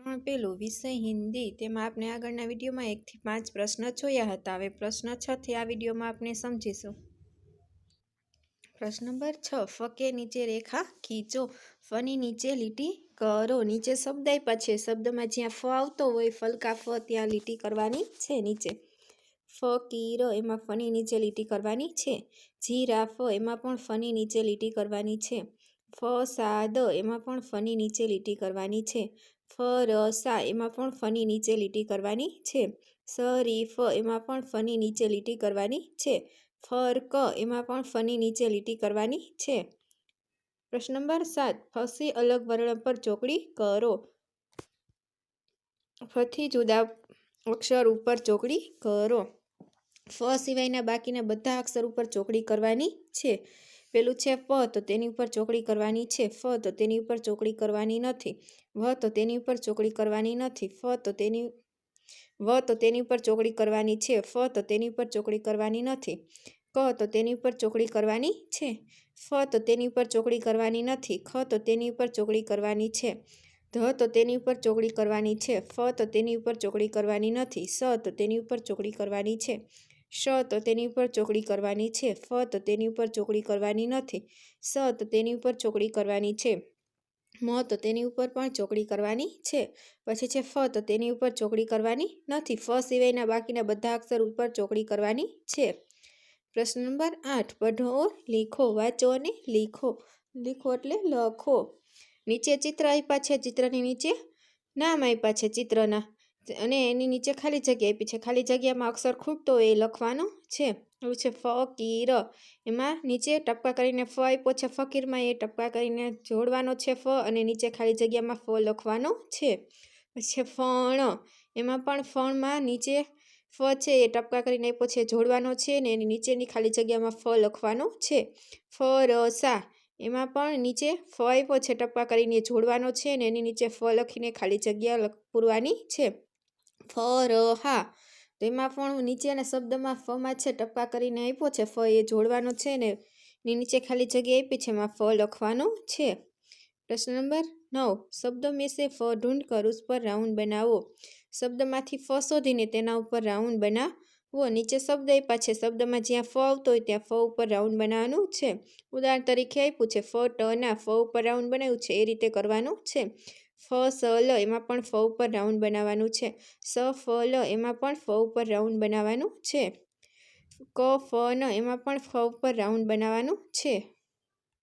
ધોરણ પેલું વિષય હિન્દી, તેમાં આપણે આગળના વિડીયોમાં એકથી પાંચ પ્રશ્ન જોયા હતા. હવે પ્રશ્ન છથી આ વિડીયોમાં આપણે સમજીશું. પ્રશ્ન નંબર છ, ફકે નીચે રેખા ખીચો. ફની નીચે લીટી કરો. નીચે શબ્દ આપ્યા છે શબ્દમાં જ્યાં ફ આવતો હોય, ફલકા ફ ત્યાં લીટી કરવાની છે નીચે. ફ, કીરો, એમાં ફની નીચે લીટી કરવાની છે. જીરાફ એમાં પણ ફની નીચે લીટી કરવાની છે. ફ, સાદ, એમાં પણ ફની નીચે લીટી કરવાની છે. ફરસા એમાં પણ ફની નીચે લીટી કરવાની છે. શરીફ એમાં પણ ફની નીચે લીટી કરવાની છે. ફર્ક એમાં પણ ફની નીચે લીટી કરવાની છે. પ્રશ્ન નંબર સાત ફસી અલગ વર્ણ પર ચોકડી કરો. ફથી જુદા અક્ષર ઉપર ચોકડી કરો. ફ સિવાયના બાકીના બધા અક્ષર ઉપર ચોકડી કરવાની છે. પેલું છે પ તો તેની ઉપર ચોકડી કરવાની છે ફ તો તેની ઉપર ચોકડી કરવાની નથી વ તો તેની ઉપર ચોકડી કરવાની નથી ફ તો તેની વ તો તેની ઉપર ચોકડી કરવાની છે ફ તો તેની ઉપર ચોકડી કરવાની નથી ક તો તેની ઉપર ચોકડી કરવાની છે ફ તો તેની ઉપર ચોકડી કરવાની નથી ખ તો તેની ઉપર ચોકડી કરવાની છે ધ તો તેની ઉપર ચોકડી કરવાની છે ફ તો તેની ઉપર ચોકડી કરવાની નથી સ તો તેની ઉપર ચોકડી કરવાની છે શ તો તેની ઉપર ચોકડી કરવાની છે, ફ તો તેની ઉપર ચોકડી કરવાની નથી, સ તો તેની ઉપર ચોકડી કરવાની છે, મ તો તેની ઉપર પણ ચોકડી કરવાની છે, પછી છે ફ તો તેની ઉપર ચોકડી કરવાની નથી, ફ સિવાયના બાકીના બધા અક્ષર ઉપર ચોકડી કરવાની છે. પ્રશ્ન નંબર આઠ, પઢો, લીખો, વાંચો અને લીખો લીખો એટલે લખો. નીચે ચિત્ર આપ્યા છે, ચિત્રની નીચે નામ આપ્યા છે, ચિત્રના. અને એની નીચે ખાલી જગ્યા આપી છે. ખાલી જગ્યામાં અક્ષર ખૂટતો એ લખવાનો છે. એવું છે, ફકીર. એમાં નીચે ટપકા કરીને ફ આપ્યો છે. ફકીરમાં એ ટપકા કરીને જોડવાનો છે ફ અને નીચે ખાલી જગ્યામાં ફ લખવાનો છે. પછી ફણ. એમાં પણ ફણમાં નીચે ફ છે, એ ટપકા કરીને આપ્યો છે, જોડવાનો છે ને એની નીચેની ખાલી જગ્યામાં ફ લખવાનો છે. ફ રસા એમાં પણ નીચે ફ આપ્યો છે, ટપકા કરીને જોડવાનો છે ને એની નીચે ફ લખીને ખાલી જગ્યા પૂરવાની છે. ફ હા. તો એમાં પણ નીચેના શબ્દમાં ફમાં છે ટપ્પા કરીને આપ્યો છે. ફ એ જોડવાનો છે ને એની નીચે ખાલી જગ્યા આપી છે એમાં ફ લખવાનો છે. પ્રશ્ન નંબર નવ. શબ્દો મેસે ફ ઢૂંઢ કર, ઉસ પર રાઉન્ડ બનાવો. શબ્દમાંથી ફ શોધીને તેના ઉપર રાઉન્ડ બનાવો. નીચે શબ્દ આપ્યા છે. શબ્દમાં જ્યાં ફ આવતો હોય ત્યાં ફ ઉપર રાઉન્ડ બનાવવાનું છે. ઉદાહરણ તરીકે આપ્યું છે. ફ, ટ ના ફ ઉપર રાઉન્ડ બનાવ્યું છે. એ રીતે કરવાનું છે. ફ, સ, લ એમાં પણ ફ ઉપર રાઉન્ડ બનાવવાનું છે. સ, ફ, લ એમાં પણ ફ ઉપર રાઉન્ડ બનાવવાનું છે. ક, ફ, ન એમાં પણ ફ ઉપર રાઉન્ડ બનાવવાનું છે.